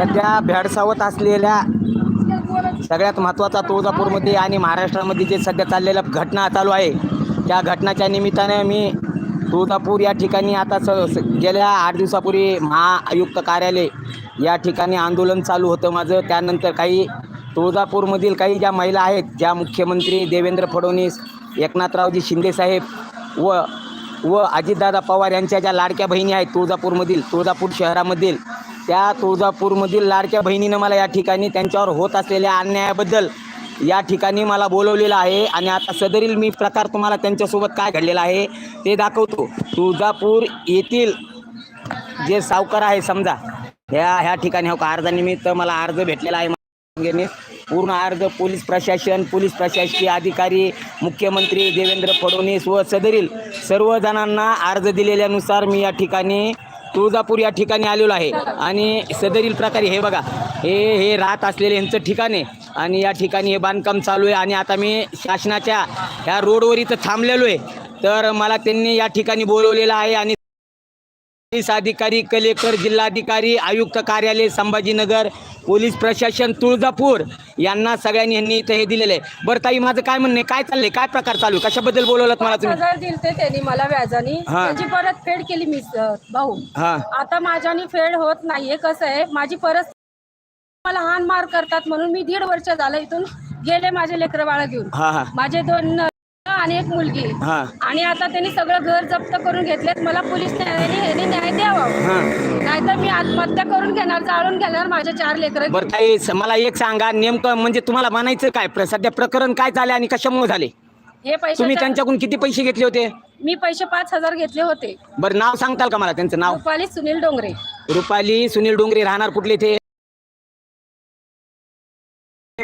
सध्या भेडसावत असलेल्या सगळ्यात महत्त्वाचा तुळजापूरमध्ये आणि महाराष्ट्रामध्ये जे सध्या चाललेल्या घटना चालू आहे त्या घटनाच्या निमित्ताने मी तुळजापूर या ठिकाणी आता स स- गेल्या आठ दिवसापूर्वी महाआयुक्त कार्यालय या ठिकाणी आंदोलन चालू होतं माझं. त्यानंतर काही तुळजापूरमधील काही ज्या महिला आहेत ज्या मुख्यमंत्री देवेंद्र फडणवीस एकनाथरावजी शिंदेसाहेब व व अजितदादा पवार यांच्या ज्या लाडक्या बहिणी आहेत तुळजापूरमधील तुळजापूर शहरामधील त्या तुळजापूरमधील लाडक्या बहिणीनं मला या ठिकाणी त्यांच्यावर होत असलेल्या अन्यायाबद्दल या ठिकाणी मला बोलवलेलं आहे. आणि आता सदरील मी प्रकार तुम्हाला त्यांच्यासोबत काय घडलेला आहे ते दाखवतो. तुळजापूर येथील जे सावकार आहे समजा ह्या ह्या ठिकाणी हो का अर्जानिमित्त मला अर्ज भेटलेला आहे. पूर्ण अर्ज पोलीस प्रशासन पोलीस प्रशासकीय अधिकारी मुख्यमंत्री देवेंद्र फडणवीस व सदरील सर्व जणांना अर्ज दिलेल्यानुसार मी या ठिकाणी तुळजापूर या ठिकाणी आलेलो आहे. आणि सदरील प्रकारे हे बघा हे हे राहत असलेले यांचं ठिकाण आहे. आणि या ठिकाणी हे बांधकाम चालू आहे. आणि आता मी शासनाच्या ह्या रोडवर इथं थांबलेलो आहे. तर मला त्यांनी या ठिकाणी बोलवलेलं आहे. आणि पोलीस अधिकारी कलेक्टर जिल्हाधिकारी आयुक्त कार्यालय संभाजीनगर पोलीस प्रशासन तुळजापूर यांना सगळ्यांनी यांनी इथं हे दिलेलं आहे. बरं ताई माझं काय म्हणणं काय चाललंय? काय प्रकार चालू आहे? कशाबद्दल बोलवलं मला पाच तुम्ही? हजार दिलते त्यांनी मला व्याजाने. हा. त्याची परत फेड केली मी भाऊ. हां. आता माझ्यानी फेड होत नाहीये कसं आहे? माझी परत मला हान मार करतात म्हणून मी दीड वर्ष झालं इथून गेले माझे लेकर बाळ घेऊन. हां हां. माझे दोन आणि एक मुलगी. हां. आणि आता त्यांनी सगळं घर जप्त करून घेतलेत. मला पोलीस न्यायालयाने ह्याने न्याय द्यावा. हां. नाहीतर मी आत्महत्या करून घेणार जाळून घेणार माझे चार लेकर. बरं ताई स- मला एक सांगा नेमकं म्हणजे तुम्हाला म्हणायचं काय? प्र- सध्या प्रकरण काय चालले आणि कशामुळे झाले? हे पैसे तुम्ही त्यांच्याकडून किती पैसे घेतले होते? मी पैसे पाच हजार घेतले होते. बरं नाव सांगताल का मला त्यांचं नाव? रुपाली सुनील डोंगरे. रुपाली सुनील डोंगरे राहणार कुठले ते?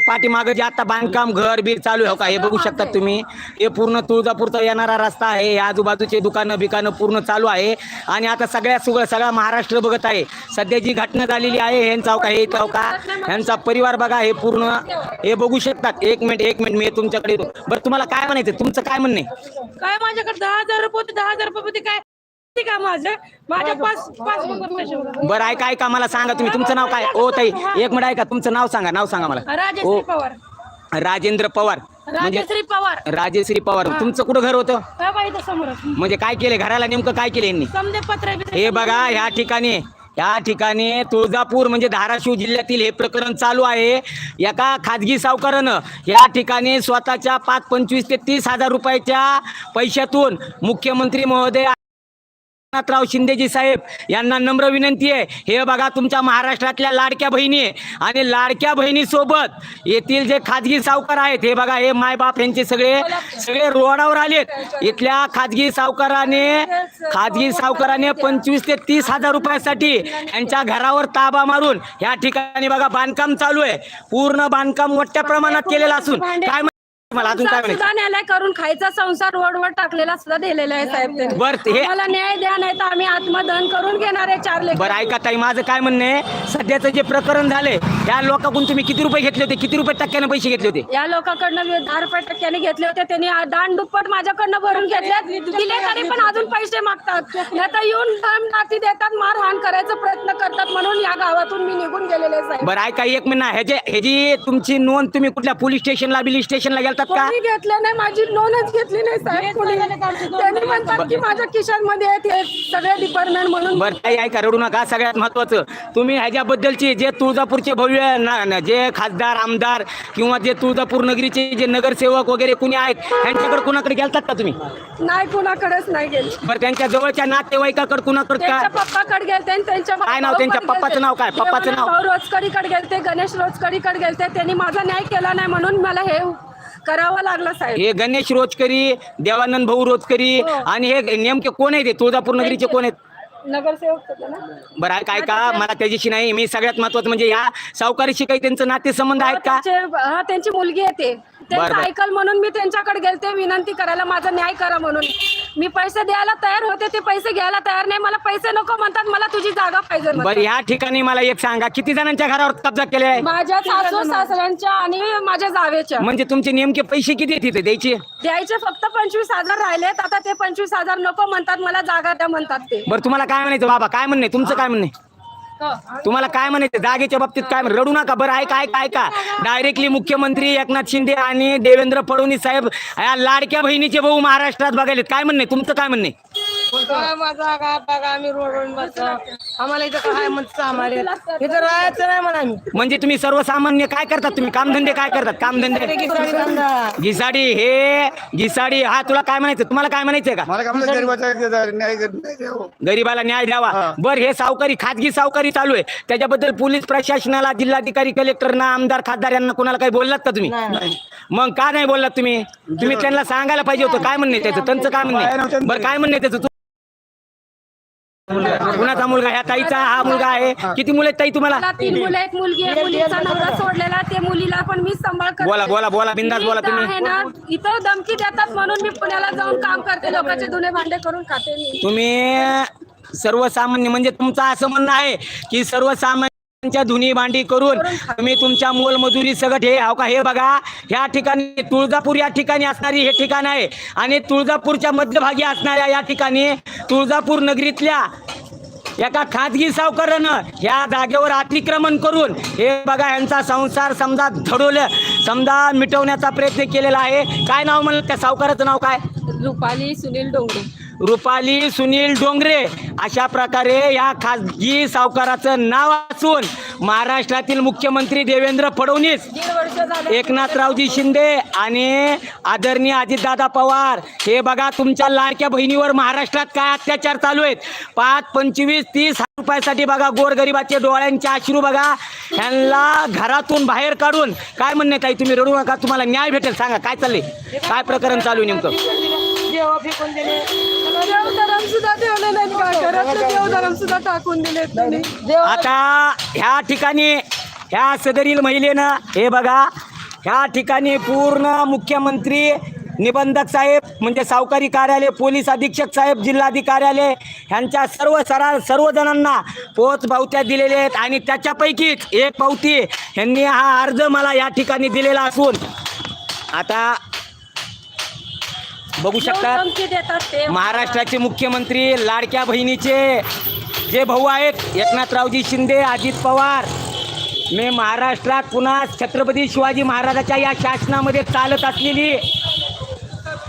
पाठीमागं जे आता बांधकाम घर बीर चालू आहे हो का? हे बघू शकता तुम्ही. हे पूर्ण तुळजापूरचा येणारा रस्ता आहे. हे आजूबाजूचे दुकानं बिकानं पूर्ण चालू आहे. आणि आता सगळ्या सुग सगळा महाराष्ट्र बघत आहे. सध्या जी घटना झालेली आहे हो हे चौका हे चौका ह्यांचा परिवार बघा हे पूर्ण हे बघू शकतात. एक मिनिट एक मिनिट मी तुमच्याकडे येतो. बरं तुम्हाला काय म्हणायचं तुमचं काय म्हणणं आहे? काय माझ्याकडे दहा हजार रुपये दहा हजार रुपये काय? का माझं? माझ्या पाच पाच पैसे होते. बरं ऐका ऐका मला सांगा तुम्ही. तुमचं नाव काय? ओ ताई एक मिनिट ऐका तुमचं नाव सांगा नाव सांगा मला. राजश्री ओ पवार. राजेंद्र पवार. म्हणजे राजश्री पवार. राजेश्री पवार. तुमचं कुठं घर होतं? काय पाहिजे समोर म्हणजे काय केले? घराला नेमकं काय केलं यांनी? समजे पत्र बित्र- हे बघा ह्या ठिकाणी या ठिकाणी तुळजापूर म्हणजे धाराशिव जिल्ह्यातील हे प्रकरण चालू आहे. एका खाजगी सावकारानं या ठिकाणी स्वतःच्या पाच पंचवीस ते तीस हजार रुपयाच्या पैशातून मुख्यमंत्री महोदय एकनाथराव शिंदेजी साहेब यांना नम्र विनंती आहे. हे बघा तुमच्या महाराष्ट्रातल्या लाडक्या बहिणी आहे. आणि लाडक्या बहिणीसोबत येथील जे खाजगी सावकार आहेत हे बघा हे मायबाप यांचे सगळे सगळे रोडावर आलेत. इथल्या खाजगी सावकाराने खाजगी सावकाराने पंचवीस ते तीस हजार रुपयासाठी यांच्या घरावर ताबा मारून या ठिकाणी बघा बांधकाम चालू आहे. पूर्ण बांधकाम मोठ्या प्रमाणात केलेलं असून काय मला अजून काय संसार म्हणायचं सुद्धा न्यायालय करून खायचा संसार रोडवर टाकलेला सुद्धा दिलेला आहे साहेब त्यांनी. बरं, ते- आम्हाला न्याय द्या नाही तर आम्ही आत्मदहन करून घेणार आहे चार लेकर. बरं ऐका ताई माझं काय म्हणणं आहे? सध्याचं जे प्रकरण झाले त्या लोकांकडून तुम्ही किती रुपये घेतले होते? किती रुपये टक्क्याने पैसे घेतले होते? या लोकांकडनं दहा रुपये टक्क्याने घेतले होते त्यांनी दान दुप्पट माझ्याकडनं भरून घेतले दिले तरी पण अजून पैसे मागतात. नाही तर येऊन दम नाती देतात मारहाण करायचा प्रयत्न करतात म्हणून या गावातून मी निघून गेलेले आहे, साहेब. बरं ऐका एक मिनिट ह्याचे ह्याची तुमची नोंद तुम्ही कुठल्या पोलीस स्टेशनला बिलीस स्टेशनला गेलतात का? कोणी घेतलं नाही माझी नोंदच घेतली नाही साहेब कोणी. त्यांनी म्हणतात की माझ्या खिशांमध्ये आहेत हे सगळे डिपार्टमेंट म्हणून. बरं ताई ऐका रडू नका सगळ्यात महत्वाचं तुम्ही ह्याच्याबद्दलची जे तुळजापूरचे भव्य ना- ना- जे खासदार आमदार किंवा जे तुळजापूर नगरीचे जे नगरसेवक वगैरे कुणी आहेत त्यांच्याकडे कुणाकडे गेलतात का तुम्ही? नाही कुणाकडेच नाही गेले. बरं त्यांच्या जवळच्या नातेवाईकाकडे कुणाकडे त्यांच्या का पप्पाकडे गेलते आणि त्यांच्या काय नाव त्यांच्या? भावाकडे पप्पाचं गेलते. नाव काय? पप्पाचं नाव? भाऊ रोजकडीकडे गेलते गणेश रोजकडीकडे गेलते त्यांनी माझा न्याय केला नाही म्हणून मला हे करावं लागलं साहेब. हे गणेश रोजकरी देवानंद भाऊ रोजकरी हो. आणि हे नेमके कोण आहेत हे? तुळजापूर नगरीचे कोण आहेत? नगरसेवक होते ना? बरं आहे काय का मला त्याच्याशी नाही. मी सगळ्यात महत्वाचं म्हणजे या सावकारीशी काही त्यांचं नातेसंबंध आहेत का? त्यांचे- हा त्यांची मुलगी येते बरं. ऐकल म्हणून मी त्यांच्याकडे गेलते विनंती करायला माझा न्याय करा म्हणून. मी पैसे द्यायला तयार होते ते पैसे घ्यायला तयार नाही. मला पैसे नको म्हणतात मला तुझी जागा पाहिजे म्हणतात. बरं या ठिकाणी मला एक सांगा किती जणांच्या घरावर कब्जा केले आहे? माझ्या सासू सासऱ्यांच्या आणि माझ्या जावेच्या. म्हणजे तुमचे नेमके पैसे किती तिथे द्यायचे? द्यायचे फक्त पंचवीस हजार राहिलेत आता ते पंचवीस हजार नको म्हणतात मला जागा द्या म्हणतात ते. बरं तुम्हाला काय म्हणायचं बाबा? काय म्हणणे तुमचं काय म्हणणे तुम्हाला काय म्हणायचं? जागेच्या बाबतीत काय रडू नका बरं आहे काय काय का डायरेक्टली मुख्यमंत्री एकनाथ शिंदे आणि देवेंद्र फडणवीस साहेब या लाडक्या बहिणीचे भाऊ महाराष्ट्रात बघायलेत. काय म्हणणे? तुमचं काय म्हणणे? काय माझा काय बघा आम्ही रोडवर बसतो आम्हाला इथं काय म्हणतं आम्हाला इथं राहायचं नाही म्हणा आम्ही. म्हणजे तुम्ही सर्वसामान्य काय करतात? तुम्ही कामधंदे काय करतात? कामधंदे. धंदा. घिसाडी हे घिसाडी हा तुला काय म्हणायचं? तुम्हाला काय म्हणायचंय का? मला काय म्हणलं गरीबाचा न्याय न्याय द्यावं. गरीबाला न्याय द्यावा. बर हे सावकारी खाजगी सावकारी चालू आहे. त्याच्याबद्दल पोलीस प्रशासनाला जिल्हाधिकारी कलेक्टरना आमदार खासदार यांना कोणाला काही बोललात का तुम्ही? मग का नाही बोललात तुम्ही? तुम्ही त्यांना सांगायला पाहिजे होतं. काय म्हणणे त्याचं? त्यांचं काय म्हणणे बरं काय म्हणणे त्याचं? तू कुणाचा मुलगा ह्या ताईचा हा मुलगा आहे. किती मुलं ताई तुम्हाला? तीन मुलं एक मुलगी आहे मुलीचा नवरा सोडलेला. ते मुलीला पण मी सांभाळ करते. बोला बोला बोला बिंदास बोला मी इथं आहे तुम्ही ना इथं धमकी देतात म्हणून मी पुण्याला जाऊन काम करते. लोकांचे धुणे भांडे करून खाते मी. तुम्ही सर्वसामान्य म्हणजे तुमचं असं म्हणणं आहे की सर्वसामान्यांच्या धुनी भांडी करून तुम्ही तुमच्या मोलमजुरी सगळं हे हाव का? हे बघा ह्या ठिकाणी तुळजापूर या ठिकाणी असणारी हे ठिकाण आहे. आणि तुळजापूरच्या मध्यभागी असणाऱ्या या ठिकाणी तुळजापूर नगरीतल्या एका खाजगी सावकारानं ह्या जागेवर अतिक्रमण करून हे बघा यांचा संसार समजा धडवलं समजा मिटवण्याचा प्रयत्न केलेला आहे. काय नाव म्हणलं त्या सावकाराचं नाव काय? रुपाली सुनील डोंगरे. रुपाली सुनील डोंगरे अशा प्रकारे या खाजगी सावकाराचं नाव असून महाराष्ट्रातील मुख्यमंत्री देवेंद्र फडणवीस एकनाथरावजी शिंदे आणि आदरणीय अजितदादा पवार. हे बघा तुमच्या लाडक्या बहिणीवर महाराष्ट्रात काय अत्याचार चालू आहेत. पाच पंचवीस तीस हजार रुपयासाठी बघा गोरगरिबाचे डोळ्यांचे अश्रू बघा. ह्यांना घरातून बाहेर काढून काय म्हणणे ताई? तुम्ही रडू नका तुम्हाला न्याय भेटेल. सांगा काय चालले काय प्रकरण चालू आहे नेमकं? देवा फेकून दिले. देवधरम सुद्धा ठेवले नाही का? घरातलं देवधरम सुद्धा. टाकून दिले त्यांनी. देवा आता ह्या ठिकाणी ह्या सदरील महिलेनं हे बघा ह्या ठिकाणी पूर्ण मुख्यमंत्री निबंधक साहेब म्हणजे सावकारी कार्यालय पोलीस अधीक्षक साहेब जिल्हाधिकारी कार्यालय ह्यांच्या सर्व सरा सर्वजणांना पोच पावत्या दिलेल्या आहेत. आणि त्याच्यापैकीच एक पावती ह्यांनी हा अर्ज मला या ठिकाणी दिलेला असून आता बघू शकतात धमकी देतात ते. महाराष्ट्राचे मुख्यमंत्री लाडक्या बहिणीचे जे भाऊ आहेत एकनाथरावजी शिंदे अजित पवार मी महाराष्ट्रात पुन्हा छत्रपती शिवाजी महाराजाच्या या शासनामध्ये चालत असलेली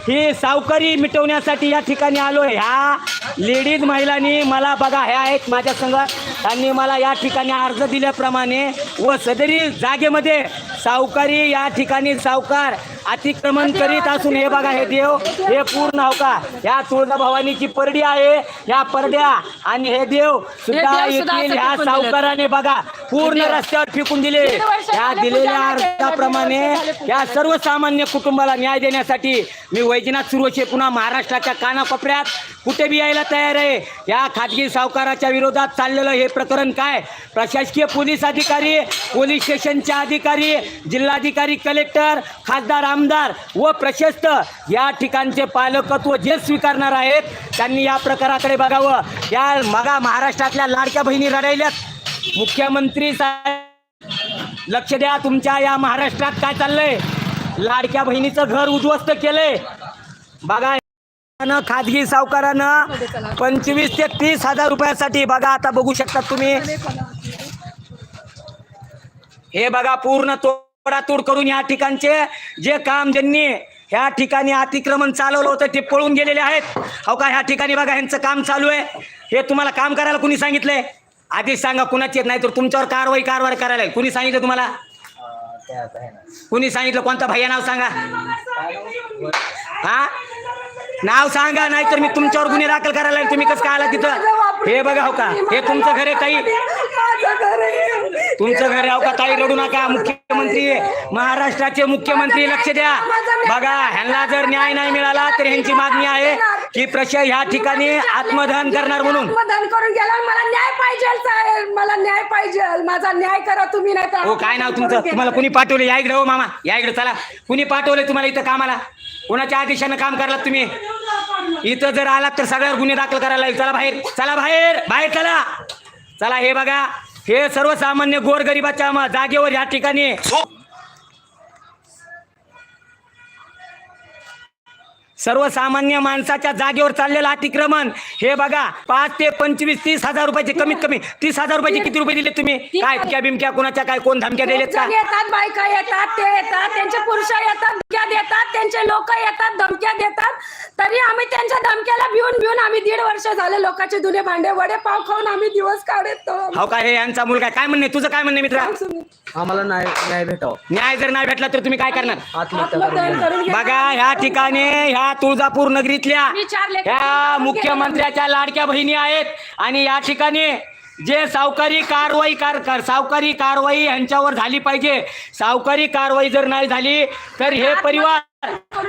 ही सावकारी मिटवण्यासाठी या ठिकाणी आलो आहे ह्या लेडीज महिलांनी मला बघा ह्या आहेत माझ्या संघ त्यांनी मला या ठिकाणी अर्ज दिल्याप्रमाणे व सदरी जागेमध्ये सावकारी या ठिकाणी सावकार अतिक्रमण करीत असून हे बघा हे देव हे पूर्ण हो का? ह्या तुळजाभवानीची परडी आहे ह्या परड्या आणि हे देव सुद्धा येथील ह्या. सावकाराने बघा पूर्ण रस्त्यावर फेकून दिले. ह्या दिलेल्या अर्जाप्रमाणे या सर्वसामान्य कुटुंबाला न्याय देण्यासाठी मी वैजनाथ सुरोशे पुन्हा महाराष्ट्राच्या कानाकोपऱ्यात कुठे बी यायला तयार आहे? या खाजगी सावकाराच्या विरोधात चाललेलं हे प्रकरण काय? प्रशासकीय पोलीस अधिकारी पोलीस स्टेशनचे अधिकारी जिल्हाधिकारी कलेक्टर खासदार आमदार व प्रशस्त या ठिकाणचे पालकत्व जे स्वीकारणार आहेत त्यांनी या प्रकाराकडे बघावं. या मगा महाराष्ट्रातल्या लाडक्या बहिणी रडायल्यात. मुख्यमंत्री साहेब लक्ष द्या तुमच्या या महाराष्ट्रात काय चाललंय. लाडक्या बहिणीचं घर उद्ध्वस्त केलंय. बघा खाजगी सावकारानं पंचवीस ते तीस हजार रुपयासाठी बघा आता बघू शकता तुम्ही. हे बघा पूर्ण तोडातोड करून या ठिकाणचे जे काम ज्यांनी ह्या ठिकाणी अतिक्रमण चालवलं होतं ते पळून गेलेले आहेत. हो का ह्या ठिकाणी बघा ह्यांचं काम चालू आहे. हे तुम्हाला काम करायला कुणी सांगितलंय? आधीच सांगा कुणाची नाही तर तुमच्यावर कारवाई कारवाई करायला कुणी सांगितलं तुम्हाला? कुणी सांगितलं? कोणता भैया नाव सांगा? हा? नाव सांगा नाहीतर मी तुमच्यावर गुन्हे दाखल करायला तुम्ही कसं काय आला तिथं? हे बघा हो का? हे तुमचं घर आहे ताई. तुमचं घर आहे हो का? ताई रडू नका. मुख्यमंत्री महाराष्ट्राचे मुख्यमंत्री लक्ष द्या. बघा ह्यांना जर न्याय नाही मिळाला तर ह्यांची मागणी आहे. की प्रशा ह्या ठिकाणी आत्मदहन करणार म्हणून. आत्मदान करून गेला मला न्याय पाहिजे साहेब मला न्याय पाहिजे. माझा न्याय करा तुम्ही नाही तर हो काय नाव तुमचं? तुम्हाला कुणी पाठवलं? या इकडे हो मामा. या इकडे चला. कुणी पाठवलं तुम्हाला इथं कामाला? कोणाच्या आदेशानं काम करलात तुम्ही? इथं जर आलात तर सगळ्यावर गुन्हे दाखल करायला लागेल. चला बाहेर. चला बाहेर. बाहेर चला. चला हे बघा. हे सर्वसामान्य गोरगरिबाच्या म- जागेवर या ठिकाणी सर्वसामान्य माणसाच्या जागेवर चाललेलं अतिक्रमण. हे बघा पाच ते पंचवीस तीस हजार रुपयाचे कमीत कमी तीस हजार रुपयाचे किती रुपये दिले तुम्ही? काय बिमक्या बिमक्या कोणाच्या काय कोण धमक्या दिलेत का? येतात बायका येतात ते येतात त्यांचे पुरुष येतात. देतात त्यांचे लोक येतात धमक्या देतात. तरी आम्ही त्यांच्या धमक्याला भिवून भिवून आम्ही दीड वर्ष झाले लोकांचे जुने भांडे वडे पाव खाऊन आम्ही दिवस काढतो हो काय हे यांचा मुलगा? काय म्हणणे? तुझं काय म्हणणे मित्रा? आम्हाला न्याय न्याय भेटावं. न्याय जर नाही भेटला तर तुम्ही काय करणार? आत्महत्या करून. बघा ह्या ठिकाणी ह्या तुळजापूर नगरीतल्या मी चार लेकरं ह्या मुख्यमंत्र्याच्या लाडक्या बहिणी आहेत. आणि या ठिकाणी जे सावकारी कारवाई कार कार- सावकारी कारवाई यांच्यावर झाली पाहिजे सावकारी कारवाई जर नाही झाली तर हे परिवार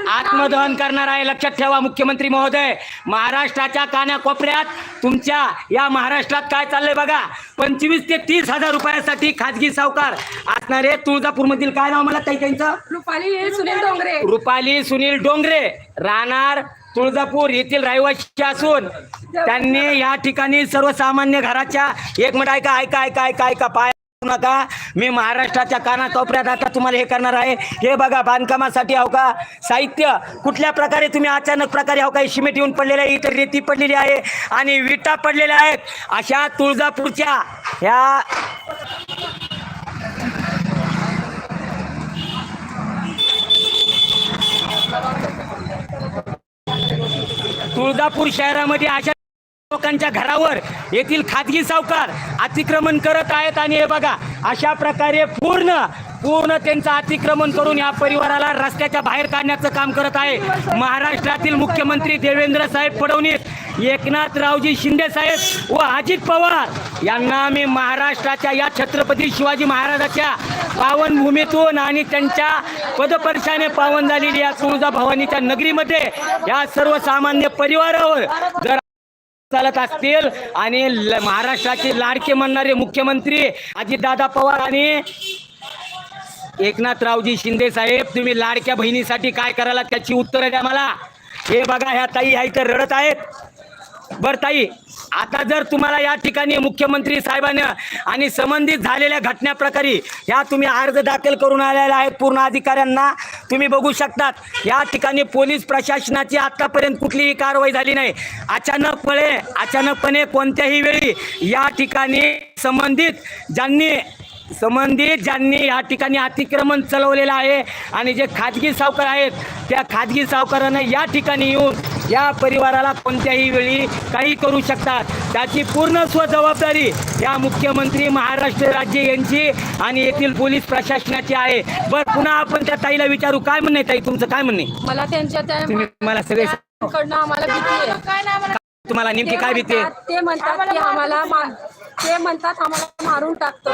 आत्मदहन करणार आहे? लक्षात ठेवा मुख्यमंत्री महोदय. महाराष्ट्राच्या कानाकोपऱ्यात तुमच्या या महाराष्ट्रात काय चाललंय बघा. पंचवीस ते तीस हजार रुपयासाठी खाजगी सावकार असणारे तुळजापूरमधील काय नाव मला काही त्यांचं? रुपाली सुनील डोंगरे. रुपाली सुनील डोंगरे. राहणार तुळजापूर येथील रहिवासी असून त्यांनी या ठिकाणी सर्वसामान्य घराच्या एक मिनिट ऐका ऐका ऐका ऐका ऐका पाय नका. मी महाराष्ट्राच्या कानाकोपऱ्यात आता तुम्हाला हे करणार आहे. हे बघा बांधकामासाठी हो का? साहित्य कुठल्या प्रकारे तुम्ही अचानक प्रकारे हो का शिमेट येऊन पडलेलं आहे इतर रेती पडलेली आहे आणि विटा पडलेल्या आहेत. अशा तुळजापूरच्या ह्या तुळजापूर शहरामध्ये अशा लोकांच्या घरावर येथील खाजगी सावकार अतिक्रमण करत आहेत आणि हे बघा अशा प्रकारे पूर्ण पूर्ण त्यांचं अतिक्रमण करून या परिवाराला रस्त्याच्या बाहेर काढण्याचं काम करत आहे. महाराष्ट्रातील मुख्यमंत्री देवेंद्र साहेब फडणवीस एकनाथरावजी शिंदे साहेब व अजित पवार यांना मी महाराष्ट्राच्या या छत्रपती शिवाजी महाराजाच्या पावनभूमीतून आणि त्यांच्या पदपर्शाने पावन झालेली या तुळजाभवानीच्या नगरीमध्ये या सर्वसामान्य परिवारावर जर चालत असतील आणि ल- महाराष्ट्राचे लाडके म्हणणारे मुख्यमंत्री अजितदादा पवार आणि एकनाथरावजी शिंदे साहेब तुम्ही लाडक्या बहिणीसाठी काय करायला त्याची उत्तरं द्या मला. हे बघा ह्या ताई ह्या इथं रडत आहेत. बर ताई आता जर तुम्हाला या ठिकाणी मुख्यमंत्री साहेबांना आणि संबंधित झालेल्या घटनाप्रकारे या तुम्ही अर्ज दाखल करून आलेला आहे पूर्ण अधिकाऱ्यांना तुम्ही बघू शकतात या ठिकाणी पोलीस प्रशासनाची आतापर्यंत कुठलीही कारवाई झाली नाही. अचानकपणे अचानकपणे कोणत्याही वेळी या ठिकाणी संबंधित ज्यांनी संबंधित ज्यांनी या ठिकाणी अतिक्रमण चालवलेलं आहे आणि जे खाजगी सावकार आहेत त्या खाजगी सावकारांना या ठिकाणी येऊन या परिवाराला कोणत्याही वेळी काही करू शकतात. त्याची पूर्ण स्वजबाबदारी या मुख्यमंत्री महाराष्ट्र राज्य यांची आणि येथील पोलीस प्रशासनाची आहे. बरं पुन्हा आपण त्या ताईला विचारू. काय म्हणणे ताई तुमचं काय म्हणणे मला त्यांच्या तुम्ही मला सगळे कडनं आम्हाला भीती आहे. तुम्हाला नेमकी काय भीती आहे? ते म्हणतात की आम्हाला ते म्हणतात आम्हाला मारून टाकतो.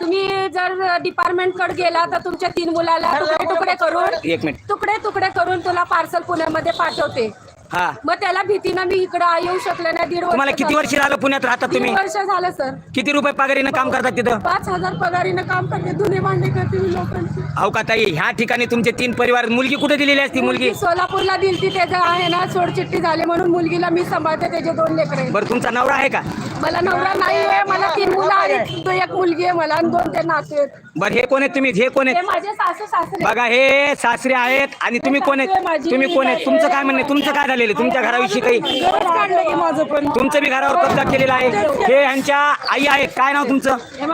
तुम्ही जर डिपार्टमेंटकडे गेला तर तुमच्या तीन मुलाला तुकडे तुकडे करून एक मिनिट. तुकडे तुकडे करून तुला पार्सल पुण्यामध्ये पाठवते. हा. मग त्याला भीतीनं मी इकडं येऊ शकले नाही दीड वर्ष तुम्हाला किती झालं. वर्ष झालं पुण्यात राहतात दीड तुम्ही? वर्ष झालं सर. किती रुपये पगारीनं काम करतात तिथं? पाच हजार पगारीनं काम करते धुणे भांडे करते मी लोकांची. अहो का ताई ह्या ठिकाणी तुमचे तीन परिवार मुलगी कुठे दिलेली असती मुलगी मुलगी? सोलापूरला दिलती त्याचं आहे ना सोडचिट्टी झाली म्हणून मुलगीला मी सांभाळते त्याचे दोन लेकरे बरं तुमचा नवरा आहे का? मला नवरा नाही आहे मला तीन मुलं आहेत एक मुलगी आहे मला आणि दोन ते नातू आहेत. बरं हे कोण आहेत तुम्ही? हे कोण ते आहेत माझे सासू सासरे बघा हे सासरे आहेत आणि तुम्ही कोण आहेत? तुम्ही कोण आहेत? तुमचं काय म्हणणे तुमचं काय झालेलं? तुमच्या घराविषयी काही माझं पण तुमचं बी घरावर कब्जा केलेला आहे. हे यांच्या आई आहेत. काय नाव तुमचं? हे.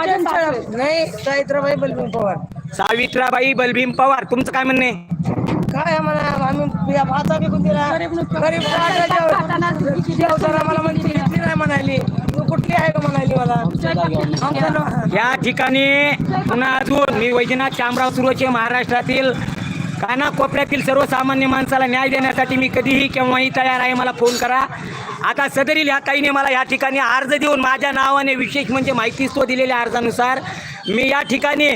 नाही सावित्राबाई बलबीन पवार. सावित्राबाई बलभीम पवार. तुमचं काय म्हणणे काय आहे म्हणा आम्ही या भाता विकून दिला. गरीब देवतारा मला म्हणते घेतली नाही म्हणाली. तू कुठली आहे का म्हणाली मला? या ठिकाणी पुन्हा अजून मी वैजनाथ शामराव सुरोचे महाराष्ट्रातील कानाकोपऱ्यातील सर्वसामान्य माणसाला न्याय देण्यासाठी मी कधीही केव्हाही तयार आहे. मला फोन करा. आता सदरील ह्या ताईने मला या ठिकाणी अर्ज देऊन माझ्या नावाने विशेष म्हणजे माहिती तो दिलेल्या अर्जानुसार मी या ठिकाणी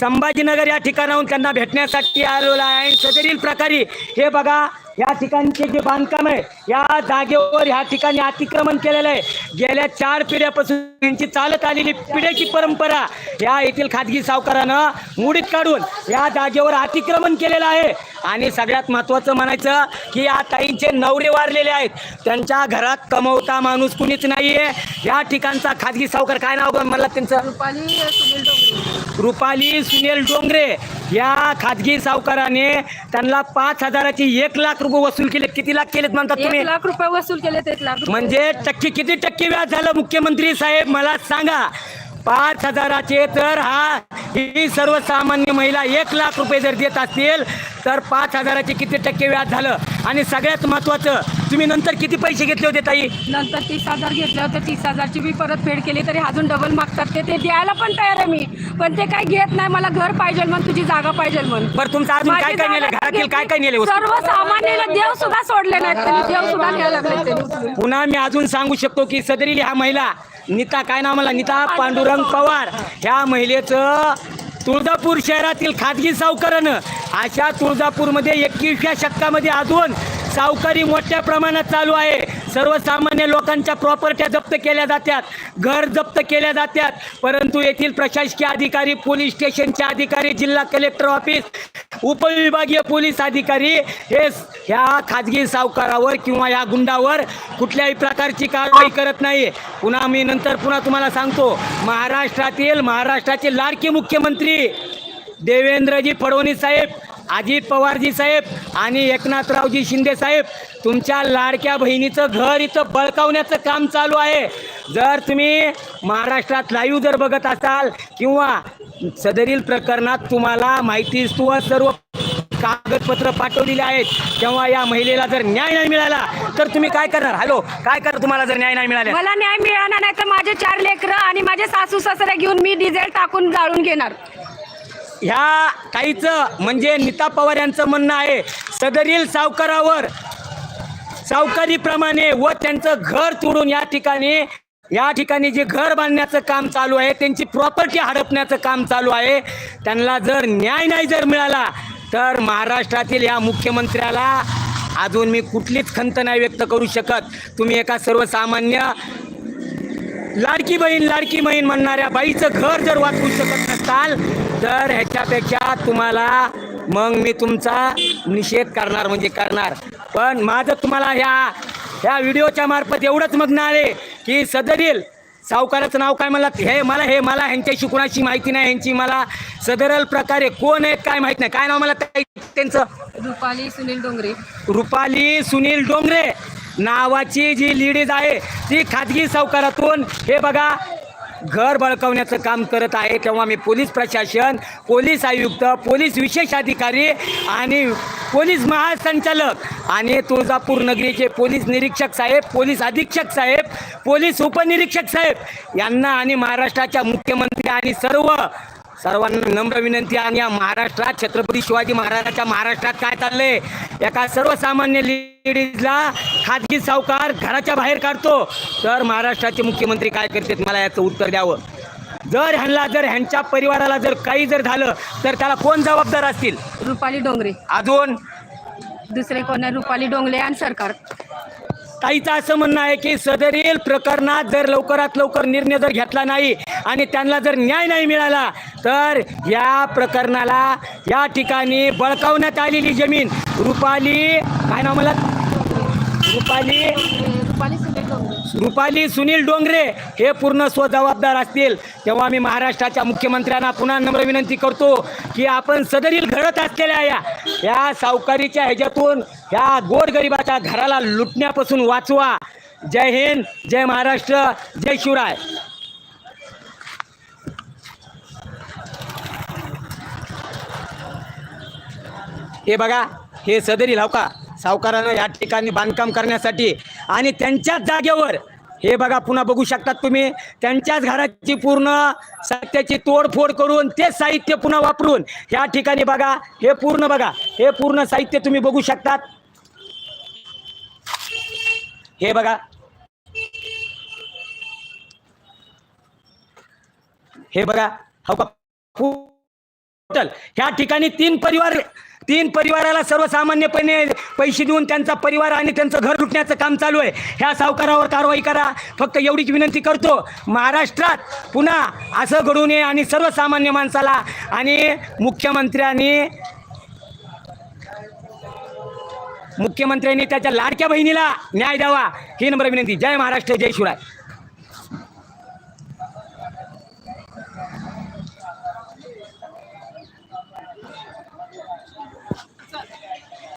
संभाजीनगर या ठिकाणाहून त्यांना भेटण्यासाठी आलेलो आहे. सदरील प्रकारे हे बघा या ठिकाणचे जे बांधकाम आहे या जागेवर ह्या ठिकाणी अतिक्रमण केलेलं आहे. गेल्या चार पिढ्यापासून यांची चालत आलेली पिढ्याची परंपरा या येथील खाजगी सावकारानं मुडीत काढून या जागेवर अतिक्रमण केलेलं आहे. आणि सगळ्यात महत्त्वाचं म्हणायचं की या ताईंचे नवरे वारलेले आहेत. त्यांच्या घरात कमवता माणूस कुणीच नाही आहे या ठिकाणचा खाजगी सावकार काय नाव बरं मला त्यांचं रुपाली सुनील रुपाली सुनील डोंगरे या खाजगी सावकाराने त्यांना पाच हजाराची एक लाख रुपये वसूल केले. किती लाख केलेत म्हणतात तुम्ही? एक लाख रुपये वसूल केले एक लाख रुपये. म्हणजे टक्के किती टक्के व्याज झालं मुख्यमंत्री साहेब? मला सांगा. पाच हजाराचे तर हा ही सर्वसामान्य महिला एक लाख रुपये जर देत असतील तर पाच हजाराचे किती टक्के व्याज झालं? आणि सगळ्यात महत्त्वाचं तुम्ही नंतर किती पैसे घेतले होते ताई? नंतर तीस हजार घेतले होते तीस हजारची बी परत फेड केली तरी अजून डबल मागतात ते ते द्यायला पण तयार आहे मी. पण ते काय घेत नाही मला घर पाहिजे म्हणून तुझी जागा पाहिजे म्हणून बरं तुमचं अजून काय काय नेलं? घरातील काय काय नेले वस्तू? सर्वसामान्याला देव सुद्धा सोडले नाहीत त्यांनी देव सुद्धा लागले त्यांनी पुन्हा मी अजून सांगू शकतो की सदरील ह्या महिला नीता काय नाव मला नीता पांडुरंग पवार. ह्या महिलेचं तुळजापूर शहरातील खाजगी सावकारानं अशा तुळजापूरमध्ये एकवीसव्या शतकामध्ये अजून सावकारी मोठ्या प्रमाणात चालू आहे. सर्वसामान्य लोकांच्या प्रॉपर्ट्या जप्त केल्या जातात घर जप्त केल्या जातात परंतु येथील प्रशासकीय अधिकारी पोलीस स्टेशनचे अधिकारी जिल्हा कलेक्टर ऑफिस उपविभागीय पोलीस अधिकारी हे ह्या खाजगी सावकारावर किंवा या गुंडावर कुठल्याही प्रकारची कारवाई करत नाही. पुन्हा मी नंतर पुन्हा तुम्हाला सांगतो महाराष्ट्रातील महाराष्ट्राचे लाडके मुख्यमंत्री देवेंद्रजी फडणवीस साहेब अजित पवारजी साहेब आणि एकनाथरावजी शिंदे साहेब तुमच्या लाडक्या बहिणीचं घर इथं बळकावण्याचं काम चालू आहे. जर तुम्ही महाराष्ट्रात लाईव्ह जर बघत असाल किंवा सदरील प्रकरणात तुम्हाला माहिती किंवा सर्व कागदपत्र पाठवलेली आहेत तेव्हा या महिलेला जर न्याय नाही मिळाला तर तुम्ही काय करणार? हॅलो काय करणार तुम्हाला जर न्याय नाही मिळाला? मला न्याय मिळाला नाही तर माझे चार लेकरं आणि माझे सासू सासरे घेऊन मी डिझेल टाकून जाळून घेणार. ह्या काहीचं म्हणजे नीता पवार यांचं म्हणणं आहे सदरील सावकारावर सावकारीप्रमाणे व त्यांचं घर तोडून या ठिकाणी या ठिकाणी जे घर बांधण्याचं काम चालू आहे त्यांची प्रॉपर्टी हडपण्याचं काम चालू आहे त्यांना जर न्याय नाही जर मिळाला तर महाराष्ट्रातील या मुख्यमंत्र्याला अजून मी कुठलीच खंत नाही व्यक्त करू शकत. तुम्ही एका सर्वसामान्य लाडकी बहीण लाडकी बहीण म्हणणाऱ्या बाईचं घर जर वाचवू शकत नसाल तर ह्याच्यापेक्षा तुम्हाला मग मी तुमचा निषेध करणार म्हणजे करणार. पण माझं तुम्हाला ह्या ह्या व्हिडिओच्या मार्फत एवढंच म्हणणं आहे की सदरील सावकाराचं नाव काय मला हे मला हे मला ह्यांच्याशी कुणाची माहिती नाही ह्यांची मला सदरल प्रकारे कोण आहेत काय माहीत नाही. काय नाव मला त्यांचं? रुपाली सुनील डोंगरे. रुपाली सुनील डोंगरे. नावाची जी लेडीज आहे ती खाजगी सावकारातून हे बघा घर बळकावण्याचं काम करत आहे. तेव्हा मी पोलीस प्रशासन पोलीस आयुक्त पोलीस विशेष अधिकारी आणि पोलीस महासंचालक आणि तुळजापूर नगरीचे पोलीस निरीक्षक साहेब पोलीस अधीक्षक साहेब पोलीस उपनिरीक्षक साहेब यांना आणि महाराष्ट्राच्या मुख्यमंत्री आणि सर्व सर्वांना नम्र विनंती आणि या महाराष्ट्रात छत्रपती शिवाजी महाराजांच्या महाराष्ट्रात काय चाललंय? एका सर्वसामान्य लेडीजला खाजगी सावकार घराच्या बाहेर काढतो. तर महाराष्ट्राचे मुख्यमंत्री काय करतात? मला याचं उत्तर द्यावं. जर ह्यांना जर ह्यांच्या परिवाराला जर काही जर झालं तर त्याला कोण जबाबदार असतील? रुपाली डोंगरे. अजून? दुसरे कोण? आहे रुपाली डोंगरे आणि सरकार. ताईचं असं म्हणणं आहे की सदरील प्रकरणात जर लवकरात लवकर निर्णय जर घेतला नाही आणि त्यांना जर न्याय नाही मिळाला तर या प्रकरणाला या ठिकाणी बळकावण्यात आलेली जमीन. रुपाली काय नाव मला? रुपाली रुपाली सुनील डोंगरे हे पूर्ण स्वजबाबदार असतील. तेव्हा मी महाराष्ट्राच्या मुख्यमंत्र्यांना पुन्हा नम्र विनंती करतो की आपण सदरील घडत असलेल्या या या सावकारीच्या ह्याच्यातून या गोरगरिबाच्या घराला लुटण्यापासून वाचवा. जय हिंद जय महाराष्ट्र जय शिवराय. हे बघा हे सदरील हवका का? सावकारानं या ठिकाणी बांधकाम करण्यासाठी आणि त्यांच्याच जागेवर हे बघा पुन्हा बघू शकतात तुम्ही त्यांच्याच घराची पूर्ण साहित्याची तोडफोड करून ते साहित्य पुन्हा वापरून या ठिकाणी बघा हे पूर्ण बघा हे पूर्ण साहित्य तुम्ही बघू शकतात. हे बघा. हे बघा हो का असेल ह्या ठिकाणी तीन परिवार तीन परिवाराला सर्वसामान्यपणे पैसे देऊन त्यांचा परिवार आणि त्यांचं घर लुटण्याचं काम चालू आहे. ह्या सावकारावर कारवाई करा. फक्त एवढीच विनंती करतो महाराष्ट्रात पुन्हा असं घडू नये आणि सर्वसामान्य माणसाला आणि मुख्यमंत्र्यांनी मुख्यमंत्र्यांनी त्याच्या लाडक्या बहिणीला न्याय द्यावा. ही नम्र विनंती. जय महाराष्ट्र जय शिवराय.